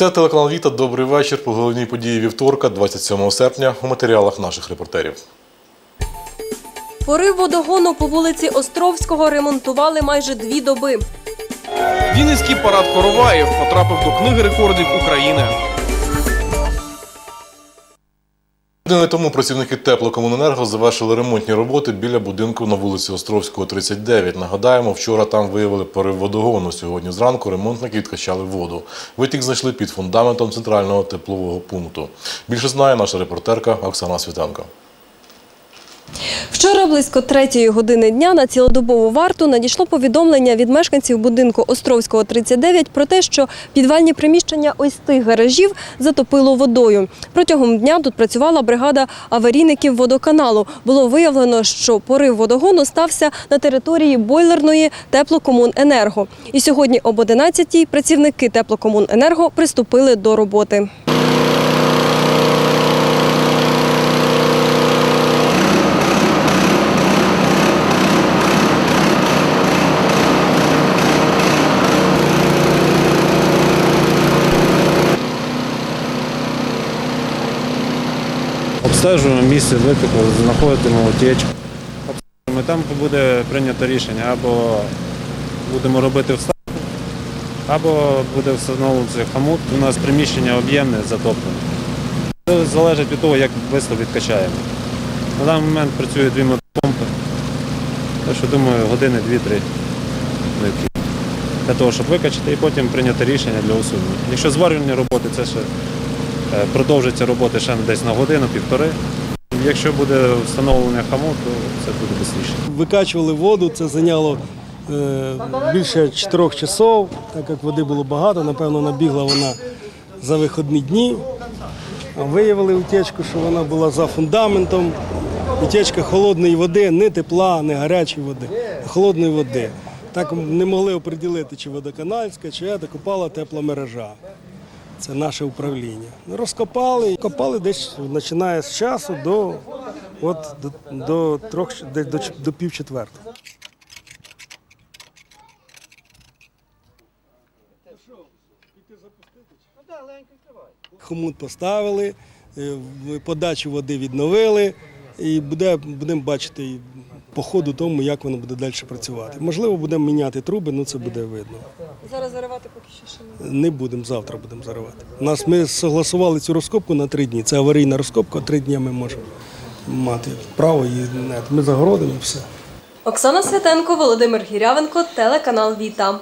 Це телеканал Віта. Добрий вечір. По головній події вівторка, 27 серпня, у матеріалах наших репортерів. Порив водогону по вулиці Островського ремонтували майже дві доби. Вінницький парад короваїв потрапив до книги рекордів України. Години тому працівники теплокомуненерго завершили ремонтні роботи біля будинку на вулиці Островського, 39. Нагадаємо, вчора там виявили порив водогону. Сьогодні зранку ремонтники відкачали воду. Витік знайшли під фундаментом центрального теплового пункту. Більше знає наша репортерка Оксана Світенко. Вчора близько третьої години дня на цілодобову варту надійшло повідомлення від мешканців будинку Островського 39 про те, що підвальні приміщення ось тих гаражів затопило водою. Протягом дня тут працювала бригада аварійників водоканалу. Було виявлено, що порив водогону стався на території бойлерної теплокомуненерго. І сьогодні об 11-й працівники теплокомуненерго приступили до роботи. Обстежуємо місце витоку, знаходимо утічку. Обстежуємо, Там буде прийнято рішення або будемо робити вставку, або буде встановлюватися хамут. У нас приміщення об'ємне, затоплене. Це залежить від того, як швидко відкачаємо. На даний момент працює дві мотопомпи. Так що думаю, години дві-три. Для того, щоб викачати і потім прийняти рішення для усунення. Якщо зварювальні роботи, це ще Продовжиться роботи ще десь на годину-півтори. Якщо буде встановлення хаму, то це буде швидше. Викачували воду, це зайняло е, більше 4 часов, так як води було багато, напевно, набігла вона за вихідні дні. Виявили утечку, що вона була за фундаментом. Утечка холодної води, не тепла, не гарячої води, а холодної води. Так не могли оприділити, чи водоканальська, чи це копала тепла мережа. Це наше управління. Розкопали, копали десь починає з часу до, от, до, до, трьох, десь до, до пів четвертого. Хомут поставили, е, подачу води відновили і буде, будемо бачити по ходу тому, як воно буде далі працювати. Можливо, будемо міняти труби, ну це буде видно. Зараз заривати поки що ще не. Не будемо, завтра будемо заривати. У нас ми согласували цю розкопку на три дні. Це аварійна розкопка, три дні ми можемо мати право її. Ми загородимо все. Оксана Святенко, Володимир Гірявенко, телеканал Віта.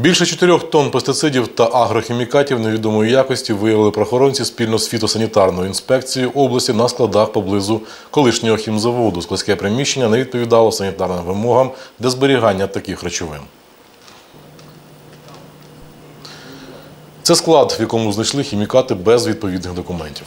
Більше 4 тонн пестицидів та агрохімікатів невідомої якості виявили правоохоронці спільно з фітосанітарною інспекцією області на складах поблизу колишнього хімзаводу. Складське приміщення не відповідало санітарним вимогам для зберігання таких речовин. Це склад, в якому знайшли хімікати без відповідних документів.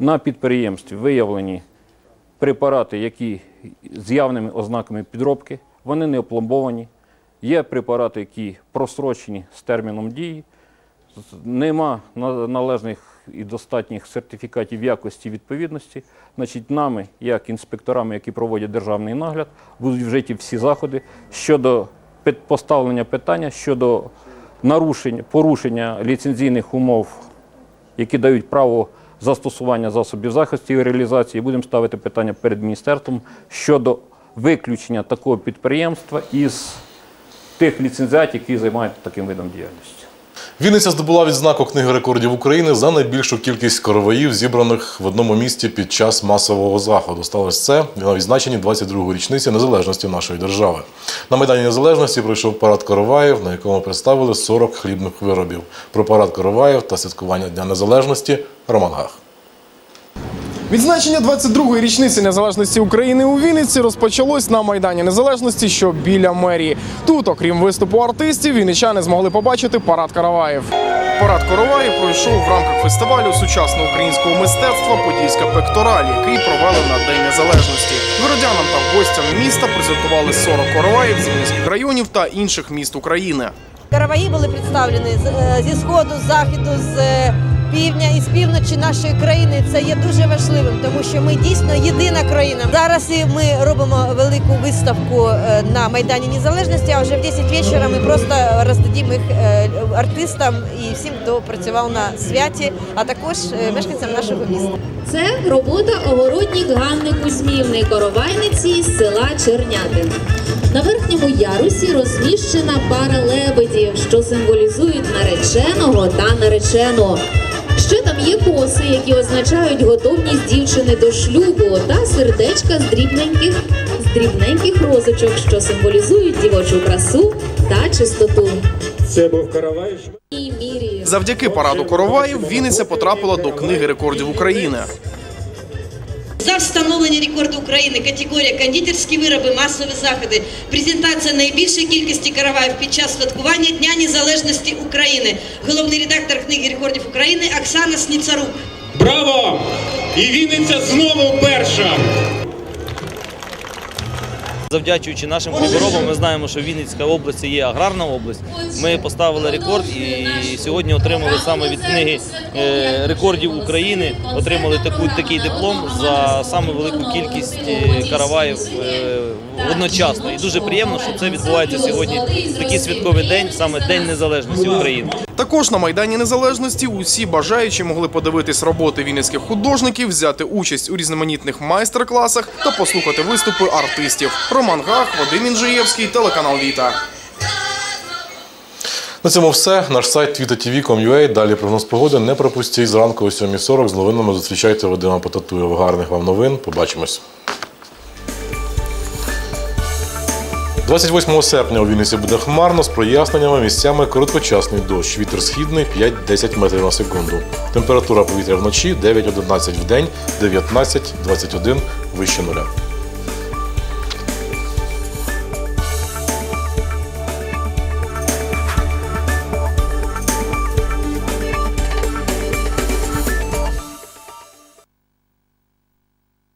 На підприємстві виявлені препарати, які з явними ознаками підробки, вони не опломбовані. Є препарати, які просрочені з терміном дії. Нема належних і достатніх сертифікатів якості відповідності. Значить, нами, як інспекторами, які проводять державний нагляд, будуть вжиті всі заходи щодо поставлення питання щодо нарушень, порушення ліцензійних умов які дають право застосування засобів захисту і реалізації. Будемо ставити питання перед міністерством щодо виключення такого підприємства із тих ліцензіатів, які займаються таким видом діяльності. Вінниця здобула відзнаку книги рекордів України за найбільшу кількість короваїв, зібраних в одному місті під час масового заходу. Сталося це на відзначенні 22-ї річниці незалежності нашої держави. На Майдані Незалежності пройшов парад короваїв, на якому представили 40 хлібних виробів. Про парад короваїв та святкування Дня Незалежності Роман Гах. Відзначення 22-ї річниці незалежності України у Вінниці розпочалось на Майдані Незалежності, що біля мерії. Тут, окрім виступу артистів, вінничани змогли побачити парад караваїв. Парад короваїв пройшов в рамках фестивалю сучасного українського мистецтва Подільська пектораль, який провели на День Незалежності. Городянам та гостям міста презентували 40 короваїв з Вінницьких районів та інших міст України. Караваї були представлені з- е, зі сходу, з заходу, з е, півдня і з півночі нашої країни. Це є дуже важливим, тому що ми дійсно єдина країна. Зараз ми робимо велику виставку е, на Майдані Незалежності, а вже в 10 вечора ми просто роздадимо їх е, артистам і всім, хто працював на святі, а також е, мешканцям нашого міста. Це робота огородник Ганни Кузьмівни, коровайниці з села Чернятин. На верхньому ярусі розміщена пара лебедів, що символізують нареченого та наречену. Ще там є коси, які означають готовність дівчини до шлюбу, та сердечка з дрібненьких, з дрібненьких розочок, що символізують дівочу красу та чистоту. Це був каравай. Мірі. Завдяки параду короваїв Вінниця потрапила до книги рекордів України. За встановлення рекорду України категорія кондитерські вироби, масові заходи, презентація найбільшої кількості караваїв під час святкування Дня Незалежності України. Головний редактор книги рекордів України Оксана Сніцарук. Браво! І Вінниця знову перша. Завдячуючи нашим хліборобам, ми знаємо, що Вінницька область є аграрна область. Ми поставили рекорд і сьогодні отримали саме від книги е, рекордів України. Отримали такий диплом за найвелику велику кількість е, караваїв е, одночасно. І дуже приємно, що це відбувається сьогодні в такий святковий день, саме День Незалежності України. Також на Майдані Незалежності усі бажаючі могли подивитись роботи вінницьких художників, взяти участь у різноманітних майстер-класах та послухати виступи артистів. Роман Гах, Вадим Інжиєвський, телеканал Віта. На цьому все. Наш сайт twittertv.com.ua. Далі прогноз погоди. Не пропустіть зранку о 7.40. З новинами зустрічайте Вадима Потатуєва. Гарних вам новин. Побачимось. 28 серпня у Вінниці буде хмарно з проясненнями місцями короткочасний дощ. Вітер східний 5-10 метрів на секунду. Температура повітря вночі 9-11 в день, 19-21 вище нуля.